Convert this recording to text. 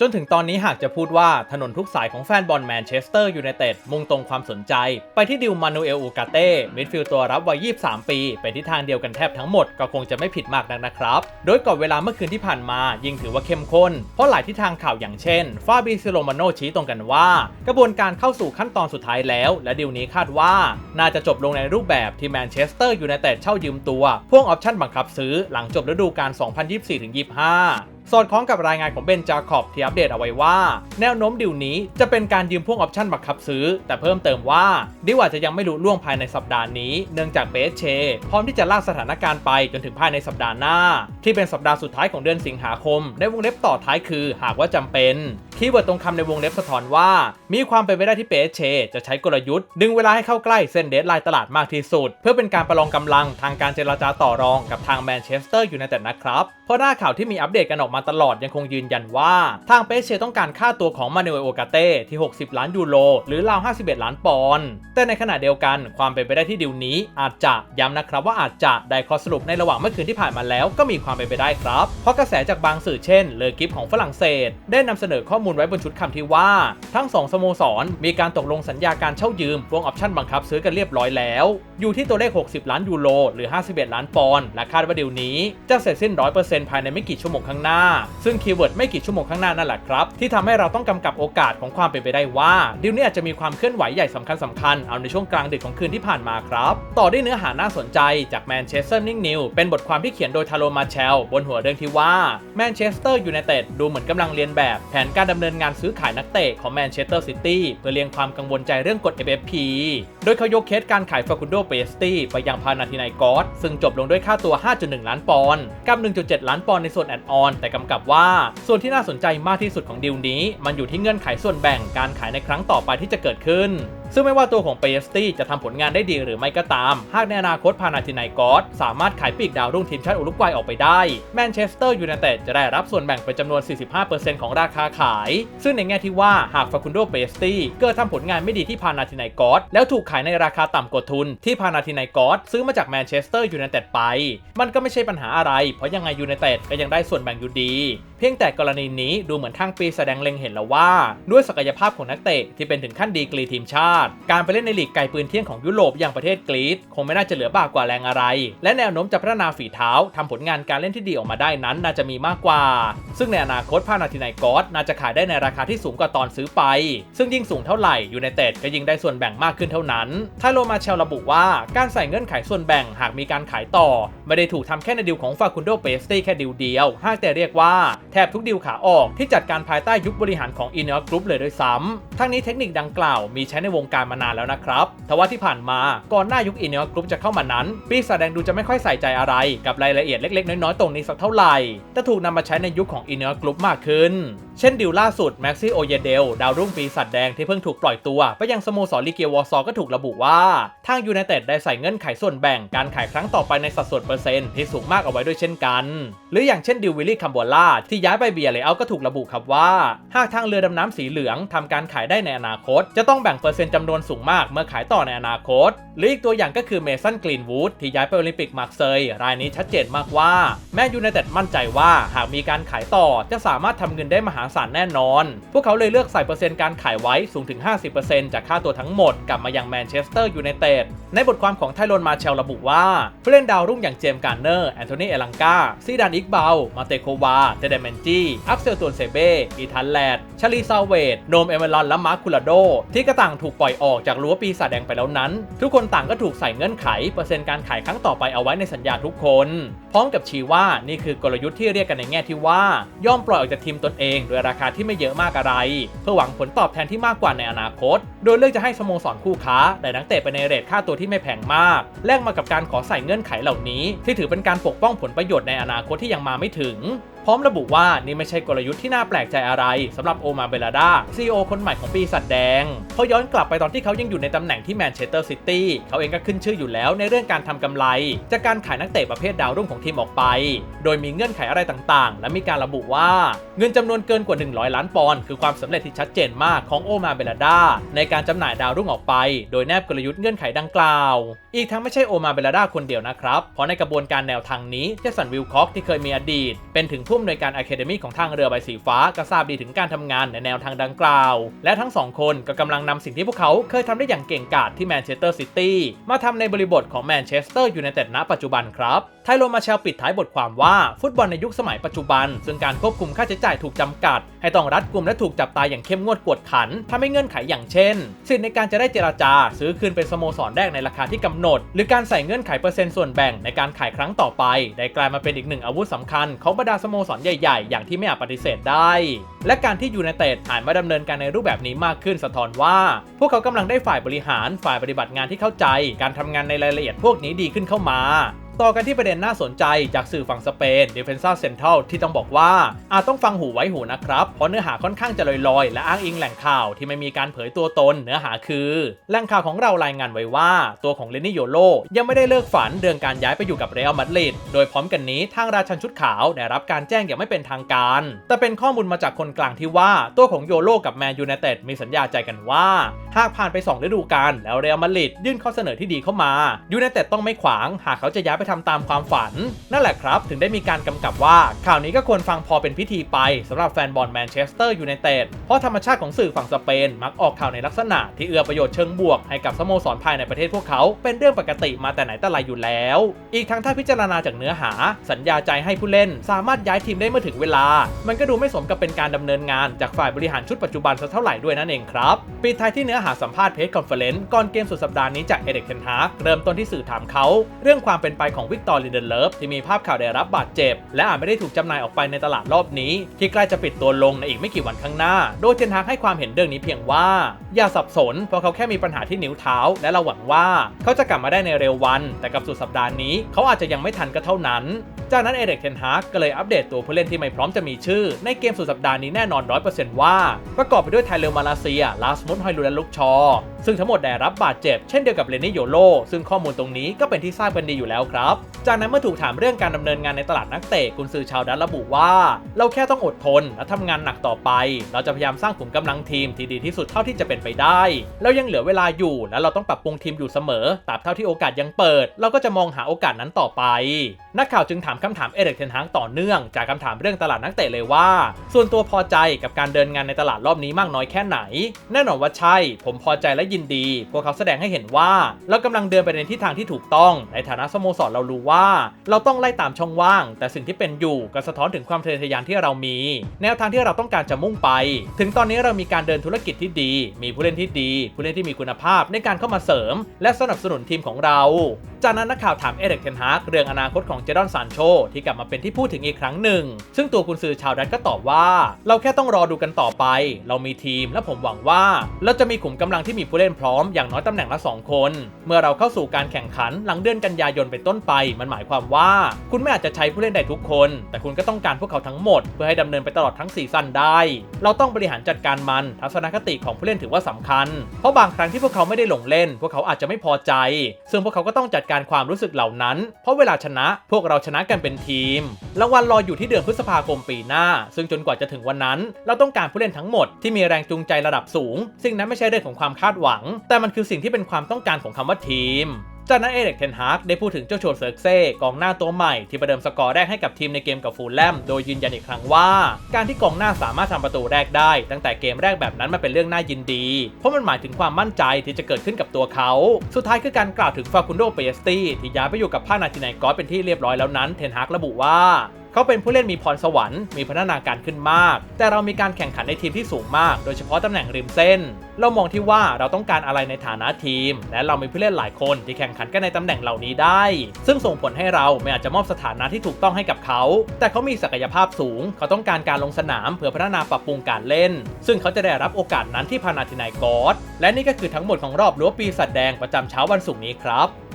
จนถึงตอนนี้หากจะพูดว่าถนนทุกสายของแฟนบอลแมนเชสเตอร์ยูไนเต็ดมุ่งตรงความสนใจ ไปที่ดิวมานูเอลอูกาเต้มิดฟิลด์ตัวรับวัย 23 ปี เป็นทิศทางเดียวกันแทบทั้งหมดก็คงจะไม่ผิดมากนักนะครับ โดยก่อนเวลาเมื่อคืนที่ผ่านมายิ่งถือว่าเข้มข้น เพราะหลายทิศทางข่าวอย่างเช่น ฟาบิซิโลมาโนชี้ตรงกันว่า กระบวนการเข้าสู่ขั้นตอนสุดท้ายแล้ว และดิวนี้คาดว่า น่าจะจบลงในรูปแบบที่แมนเชสเตอร์ยูไนเต็ดเช่ายืมตัวพ่วงออปชั่นบังคับซื้อหลังจบฤดูกาล2024-25 สอดคล้องกับรายงานของเบนจาคอบที่อัปเดตเอาไว้ว่า แนวโน้มดิวนี้จะเป็นการยืมพ่วงออปชั่นบังคับซื้อ แต่เพิ่มเติมว่าดิวอาจจะยังไม่รู้ล่วงภายในสัปดาห์นี้ เนื่องจากเบสเชพร้อมที่จะลากสถานการณ์ไปจนถึงภายในสัปดาห์หน้า ที่เป็นสัปดาห์สุดท้ายของเดือนสิงหาคม ในวงเล็บต่อท้ายคือ หากว่าจำเป็น คีย์เวิร์ดตรงคำในวงเล็บสะท้อนว่า มีความเป็นไปได้ที่เปเช จะใช้กลยุทธ์ ดึงเวลาให้เข้าใกล้เส้นเดดไลน์ตลาดมากที่สุด เพื่อเป็นการประลองกำลังทางการเจรจาต่อรองกับทางแมนเชสเตอร์อยูไนเต็ดนะครับ เพราะหน้าข่าวที่มีอัปเดตกันออกมาตลอดยังคงยืนยันว่า ทางเปเชต้องการค่าตัวของมาเนลโอกาเต้ที่ 60 ล้านยูโรหรือราว 51 ล้านปอนด์แต่ในขณะเดียวกันความเป็นไปได้ที่ดิวนี้ อาจจะย้ำนะครับว่าอาจจะได้ข้อสรุปในระหว่างเมื่อคืนที่ผ่านมาแล้วก็มีความเป็นไปได้ครับ เพราะกระแสจากบางสื่อเช่น เลอกิฟของฝรั่งเศส ได้นำเสนอข้อมูลไว้บนชุดคำที่ว่า ทั้งสองสโมสร มีการตกลงสัญญาการเช่ายืมวงออปชั่นบังคับซื้อกันเรียบร้อยแล้ว อยู่ที่ตัวเลข 60 ล้านยูโรหรือ 51 ล้านปอนด์และคาดว่าดีลนี้จะเสร็จสิ้น 100%ภายในไม่กี่ชั่วโมงข้างหน้า ซึ่งคีย์เวิร์ดไม่กี่ชั่วโมงข้างหน้านั่นแหละครับ ที่ทำให้เราต้องกำกับโอกาสของความเป็นไปได้ว่าดีลนี้อาจจะมีความเคลื่อนไหวใหญ่สำคัญสำคัญๆเอาในช่วงกลางดึกของคืนที่ผ่านมาครับต่อด้วยเนื้อหาน่าสนใจจากแมนเชสเตอร์นิ่งนิวเป็นบทความที่เขียนโดยทาโรมาเชลบนหัวเรื่องที่ว่าแมนเชสเตอร์ยูไนเต็ดดูเหมือนกำลังเรียนแบบแผนการดำเนินงานซื้อขายนักเตะของแมนเชสเตอร์ซิตี้เพื่อเลี่ยงความกังวลใจเรื่องกฎ FFP โดยเขายกเคสการขายฟาคุนโดเปสตี้ไปยังพานาทินายกอสซึ่งจบลงด้วยค่าตัว 5.1 ล้านปอนด์กับ 1.7 ล้านปอนด์ในส่วนแอดออน แต่กำกับว่า ส่วนที่น่าสนใจมากที่สุดของดีลนี้ มันอยู่ที่เงื่อนไขส่วนแบ่งการขายในครั้งต่อไปที่จะเกิดขึ้น ซึ่งไม่ว่าตัวของเปสตี้จะทำผลงานได้ดีหรือไม่ก็ตาม หากในอนาคตพานาธินายกอสสามารถขายปีกดาวรุ่งทีมชาติอุรุกวัยออกไปได้ แมนเชสเตอร์ยูไนเต็ดจะได้รับส่วนแบ่งเป็นจำนวน 45%ของราคาขาย ซึ่งในแง่ที่ว่าหากฟาคุนโดเปสตี้เกิดทำผลงานไม่ดีที่พานาธินายกอสแล้วถูกขายในราคาต่ำกว่าทุน ที่พานาธินายกอสซื้อมาจากแมนเชสเตอร์ยูไนเต็ดไป มันก็ไม่ใช่ปัญหาอะไร เพราะยังไงยูไนเต็ดก็ยังได้ส่วนแบ่งอยู่ดี เพียงแต่กรณีนี้ดูเหมือนทางปีแสดงเล็งเห็นแล้วว่า ด้วยศักยภาพของนักเตะที่เป็นถึงขั้นดีกรีทีมชาติ การไปเล่นในลีกไกลปืนเที่ยงของยุโรปอย่างประเทศกรีซคงไม่น่าจะเหลือบากกว่าแรงอะไร และแนวโน้มจะพัฒนาฝีเท้าทำผลงานการเล่นที่ดีออกมาได้นั้นน่าจะมีมากกว่า ซึ่งในอนาคตพานาธินายกอสน่าจะขายได้ในราคาที่สูงกว่าตอนซื้อไป ซึ่งยิ่งสูงเท่าไหร่ยูไนเต็ดก็ยิ่งได้ส่วนแบ่งมากขึ้นเท่านั้นไทโลมาเชลระบุว่าการใส่เงื่อนไขส่วนแบ่งหากมีการขายต่อ ไม่ได้ถูกทำแค่ในดิวของฟาคุนโดเปสตี้แค่ดิวเดียวหากแต่เรียกว่าแทบทุกดิวขาออกที่จัดการภายใต้ยุคบริหารของอินเนอร์กรุ๊ปเลยด้วยซ้ำทั้งนี้เทคนิคดังกล่าวมีใช้ในวงการมานานแล้วนะครับทว่าที่ผ่านมาก่อนหน้ายุคอินเนอร์กรุ๊ปจะเข้ามานั้น ปีศาจแดงดูจะไม่ค่อยใส่ใจอะไร กับรายละเอียดเล็กๆ น้อยๆตรงนี้สักเท่าไหร่แต่ถูกนำมาใช้ในยุคของอินเนอร์กรุ๊ปมากขึ้น เช่นดิวล่าสุดแม็กซี่โอเยเดลดาวรุ่งปีศาจแดงที่เพิ่งถูกปล่อยตัวไปยังสโมสรลิเกียวอร์ซอก็ถูกระบุว่า ทางยูไนเต็ดได้ใส่เงื่อนไขส่วนแบ่งการขายครั้งต่อไปในสัดส่วนเปอร์เซ็นต์ที่สูงมากเอาไว้ด้วยเช่นกัน หรืออย่างเช่นดิววิลลี่คัมบัวล่าที่ย้ายไปเบียร์เลเอาก็ถูกระบุครับว่า หากทางเรือดำน้ำสีเหลืองทำการขายได้ในอนาคต จะต้องแบ่งเปอร์เซ็นต์จำนวนสูงมากเมื่อขายต่อในอนาคต หรืออีกตัวอย่างก็คือเมสันกรีนวูดที่ย้ายไปโอลิมปิกมาร์เซยรายนี้ชัดเจนมากว่า แม้ยูไนเต็ดมั่นใจว่าหากมีการขายต่อจะสามารถทำเงินได้มหาศาลแน่นอน พวกเขาเลยเลือกใส่เปอร์เซ็นต์การขายไว้สูงถึง 50%จากค่าตัวทั้งหมดกลับมายังแมนเชสเตอร์ยูไนเต็ดในบทความของไทโรนมาเชลระบุว่าผู้เล่นดาวรุ่งอย่างเจมส์การ์เนอร์แอนโทนีเอลังกาซีดานอิกเบลมาเตโควาเตเดเมนจีอัพเซลตวนเซเบ้อีทันแลดชาลีซาเวดโนมเอเมรอนและมาร์คูลาโด ที่กระต่างถูกปล่อยออกจากรั้วปีศาจแดงไปแล้วนั้น ทุกคนต่างก็ถูกใส่เงื่อนไข เปอร์เซ็นต์การขายครั้งต่อไปเอาไว้ในสัญญาทุกคน พร้อมกับชี้ว่านี่คือกลยุทธ์ที่เรียกกันในแง่ที่ว่า ย่อมปล่อยออกจากทีมตนเองโดยราคาที่ไม่เยอะมากอะไร เพื่อหวังผลตอบแทนที่มากกว่าในอนาคต โดยเลือกจะให้สโมสรคู่ค้าได้นักเตะไปในเรทค่าตัวที่ไม่แพงมาก แลกมากับการขอใส่เงื่อนไขเหล่านี้ ที่ถือเป็นการปกป้องผลประโยชน์ในอนาคตที่ยังมาไม่ถึง ร้อมระบุว่านี่ไม่ใช่กลยุทธ์ที่น่าแปลกใจอะไรสำหรับโอมาเบลาดาซีโอคนใหม่ของปีศาจแดงเพราะย้อนกลับไปตอนที่เขายังอยู่ในตำแหน่งที่แมนเชสเตอร์ซิตี้เขาเองก็ขึ้นชื่ออยู่แล้วในเรื่องการทำกำไร จากการขายนักเตะประเภทดาวรุ่งของทีมออกไป โดยมีเงื่อนไขอะไรต่างๆ และมีการระบุว่าเงินจำนวนเกินกว่า 100 ล้านปอนด์คือความสำเร็จที่ชัดเจนมากของโอมาเบลาดาในการจำหน่ายดาวรุ่งออกไป โดยแนบกลยุทธ์เงื่อนไขดังกล่าว อีกทั้งไม่ใช่โอมาเบลาดาคนเดียวนะครับเพราะในกระบวนการแนวทางนี้เจสันวิลคอกที่เคยมีอดีต เป็นถึงผู้อำนวยการอะคาเดมีของทางเรือใบสีฟ้าก็ทราบดีถึงการทำงานในแนวทางดังกล่าว และทั้งสองคนก็กำลังนำสิ่งที่พวกเขาเคยทำได้อย่างเก่งกาจที่แมนเชสเตอร์ซิตี้มาทำในบริบทของแมนเชสเตอร์ยูไนเต็ดณปัจจุบันครับไทโรมาเชลปิดท้ายบทความว่าฟุตบอลในยุคสมัยปัจจุบัน ซึ่งการควบคุมค่าใช้จ่ายถูกจำกัด ให้ต้องรัดกุมและถูกจับตาอย่างเข้มงวดกวดขันทำให้เงื่อนไขอย่างเช่น สิทธิในการจะได้เจราจา ซื้อคืนเป็นสโมสรแรกในราคาที่กำหนด หรือการใส่เงื่อนไขเปอร์เซ็นต์ส่วนแบ่งในการขายครั้งต่อไป ได้กลายมาเป็นอีกหนึ่งอาวุธสำคัญของบรรดาสโมสรใหญ่ๆ อย่างที่ไม่อาจปฏิเสธได้ และการที่ยูไนเต็ดหันมาดำเนินการในรูปแบบนี้มากขึ้นสะท้อนว่า พวกเขากำลังได้ฝ่ายบริหารฝ่ายปฏิบัติงานที่เข้าใจ การทำงานในรายละเอียดพวกนี้ดีขึ้นเข้ามา ต่อกันที่ประเด็นน่าสนใจจากสื่อฝั่งสเปน Defensa Central ที่ต้องบอกว่าอาจต้องฟังหูไว้หูนะครับ เพราะเนื้อหาค่อนข้างจะลอยๆ และอ้างอิงแหล่งข่าวที่ไม่มีการเผยตัวตนเนื้อหาคือแหล่งข่าวของเรารายงานไว้ว่า ตัวของเลนนี่โยโลยังไม่ได้เลิกฝันเรื่องการย้ายไปอยู่กับเรอัลมาดริดโดยพร้อมกันนี้ทางราชันชุดขาวได้รับการแจ้งอย่างไม่เป็นทางการ แต่เป็นข้อมูลมาจากคนกลางที่ว่าตัวของโยโลกับแมนยูไนเต็ดมีสัญญาใจกันว่า หากผ่านไป2ฤดูกาลแล้วเรอัลมาดริดยื่นข้อเสนอที่ดีเข้ามายูไนเต็ดต้องไม่ขวาง หากเขาจะย้ายไปทำตามความฝัน นั่นแหละครับ ถึงได้มีการกำกับว่า ข่าวนี้ก็ควรฟังพอเป็นพิธีไปสำหรับแฟนบอลแมนเชสเตอร์ยูไนเต็ดเพราะธรรมชาติของสื่อฝั่งสเปน มักออกข่าวในลักษณะที่เอื้อประโยชน์เชิงบวกให้กับสโมสรภายในประเทศพวกเขาเป็นเรื่องปกติมาแต่ไหนแต่ไรอยู่แล้ว อีกทั้งถ้าพิจารณาจากเนื้อหา สัญญาใจให้ผู้เล่น สามารถย้ายทีมได้เมื่อถึงเวลา มันก็ดูไม่สมกับเป็นการดำเนินงานจากฝ่ายบริหารชุดปัจจุบันสักเท่าไหร่ด้วยนั่นเองครับปิดท้ายที่เนื้อหาสัมภาษณ์เพจคอนเฟอเรนซ์ก่อนเกมสุดสัปดาห์นี้จากเอเด็กเทนฮากเริ่มต้นที่สื่อถามเขา เรื่องความเป็นไปของวิกตอร์ลินเดนเลิฟที่มีภาพข่าวได้รับบาดเจ็บ และอาจไม่ได้ถูกจำหน่ายออกไปในตลาดรอบนี้ ที่ใกล้จะปิดตัวลงในอีกไม่กี่วันข้างหน้า โดยเทนฮากให้ความเห็นเรื่องนี้เพียงว่า อย่าสับสน เพราะเขาแค่มีปัญหาที่นิ้วเท้า และเราหวังว่าเขาจะกลับมาได้ในเร็ววัน แต่กับสุดสัปดาห์นี้ เขาอาจจะยังไม่ทันก็เท่านั้น จากนั้นเอเด็กเทนฮากก็เลยอัปเดตตัวผู้เล่นที่ไม่พร้อมจะมีชื่อ ในเกมสุดสัปดาห์นี้แน่นอน 100%ว่า ประกอบไปด้วยไทเลอร์มาลาเซีย ลาสมุตฮอยลูและลุกชอ ซึ่งทั้งหมดได้รับบาดเจ็บ เช่นเดียวกับเลนนี่โยโล ซึ่งข้อมูลตรงนี้ก็เป็นที่ทราบกันดีอยู่แล้วครับ จากนั้นเมื่อถูกถามเรื่องการดำเนินงานในตลาดนักเตะกุนซือชาวดัตระบุว่า เราแค่ต้องอดทนและทำงานหนักต่อไป เราจะพยายามสร้างขุมกำลังทีมที่ดีที่สุดเท่าที่จะเป็นไปได้ เรายังเหลือเวลาอยู่ และเราต้องปรับปรุงทีมอยู่เสมอตราบเท่าที่โอกาสยังเปิด เราก็จะมองหาโอกาสนั้นต่อไป นักข่าวจึงถามคำถามเอเด็กเทนฮางต่อเนื่องจากคำถามเรื่องตลาดนักเตะเลยว่า ส่วนตัวพอใจกับการเดินงานในตลาดรอบนี้มากน้อยแค่ไหน แน่นอนว่าใช่ ผมพอใจและยินดี พวกเขาแสดงให้เห็นว่า เรากำลังเดินไปในทิศทางที่ถูกต้อง ในฐานะสโมสรเรารู้ว่า เราต้องไล่ตามช่องว่าง แต่สิ่งที่เป็นอยู่ก็สะท้อนถึงความทะเยอทะยานที่เรามี แนวทางที่เราต้องการจะมุ่งไป ถึงตอนนี้เรามีการเดินธุรกิจที่ดี มีผู้เล่นที่ดี ผู้เล่นที่มีคุณภาพในการเข้ามาเสริม และสนับสนุนทีมของเรา จากนั้นนักข่าวถามเอเด็กเทนฮากเรื่องอนาคตของเจดอนซานโชที่กลับมาเป็นที่พูดถึงอีกครั้งหนึ่ง ซึ่งตัวกุนซือชาวดัตก็ตอบว่า เราแค่ต้องรอดูกันต่อไป เรามีทีมและผมหวังว่า เราจะมีขุมกำลังที่มีผู้เล่นพร้อมอย่างน้อยตำแหน่งละ 2 คน เมื่อเราเข้าสู่การแข่งขันหลังเดือนกันยายนเป็นต้นไป มันหมายความว่า คุณไม่อาจจะใช้ผู้เล่นได้ทุกคน แต่คุณก็ต้องการพวกเขาทั้งหมด เพื่อให้ดำเนินไปตลอดทั้งซีซั่นได้ เราต้องบริหารจัดการมันทัศนคติของผู้เล่นถือว่าสำคัญ เพราะบางครั้งที่พวกเขาไม่ได้ลงเล่น พวกเขาอาจจะไม่พอใจ ซึ่งพวกเขาก็ต้องจัดการความรู้สึกเหล่านั้น เพราะเวลาชนะ พวกเราชนะกันเป็นทีมรางวัลรออยู่ที่เดือนพฤษภาคมปีหน้า ซึ่งจนกว่าจะถึงวันนั้น เราต้องการผู้เล่นทั้งหมดที่มีแรงจูงใจระดับสูง ซึ่งนั้นไม่ใช่เรื่องของความคาดหวัง แต่มันคือสิ่งที่เป็นความต้องการของคำว่าทีม จากนั้นเอเด็กเทนฮากได้พูดถึงเจ้าโชดเซิร์กเซ่กองหน้าตัวใหม่ที่ประเดิมสกอร์แรกให้กับทีมในเกมกับฟูลแลมโดยยืนยันอีกครั้งว่า การที่กองหน้าสามารถทำประตูแรกได้ ตั้งแต่เกมแรกแบบนั้นมันเป็นเรื่องน่ายินดี เพราะมันหมายถึงความมั่นใจที่จะเกิดขึ้นกับตัวเขา สุดท้ายคือการกล่าวถึงฟาคุนโดเปเยสตี้ที่ย้ายไปอยู่กับภาคนาทีไนกอสเป็นที่เรียบร้อยแล้วนั้นเทนฮากระบุว่า เขาเป็นผู้เล่นมีพรสวรรค์มีพัฒนาการขึ้นมาก แต่เรามีการแข่งขันในทีมที่สูงมาก โดยเฉพาะตำแหน่งริมเส้น เรามองที่ว่าเราต้องการอะไรในฐานะทีม และเรามีผู้เล่นหลายคนที่แข่งขันกันในตำแหน่งเหล่านี้ได้ ซึ่งส่งผลให้เราไม่อาจจะมอบสถานะที่ถูกต้องให้กับเขา แต่เขามีศักยภาพสูง เขาต้องการการลงสนามเพื่อพัฒนาปรับปรุงการเล่น ซึ่งเขาจะได้รับโอกาสนั้นที่พานาธินายกอสและนี่ก็คือทั้งหมดของรอบรั้วปีศาจแดงประจำเช้าวันศุกร์นี้ครับ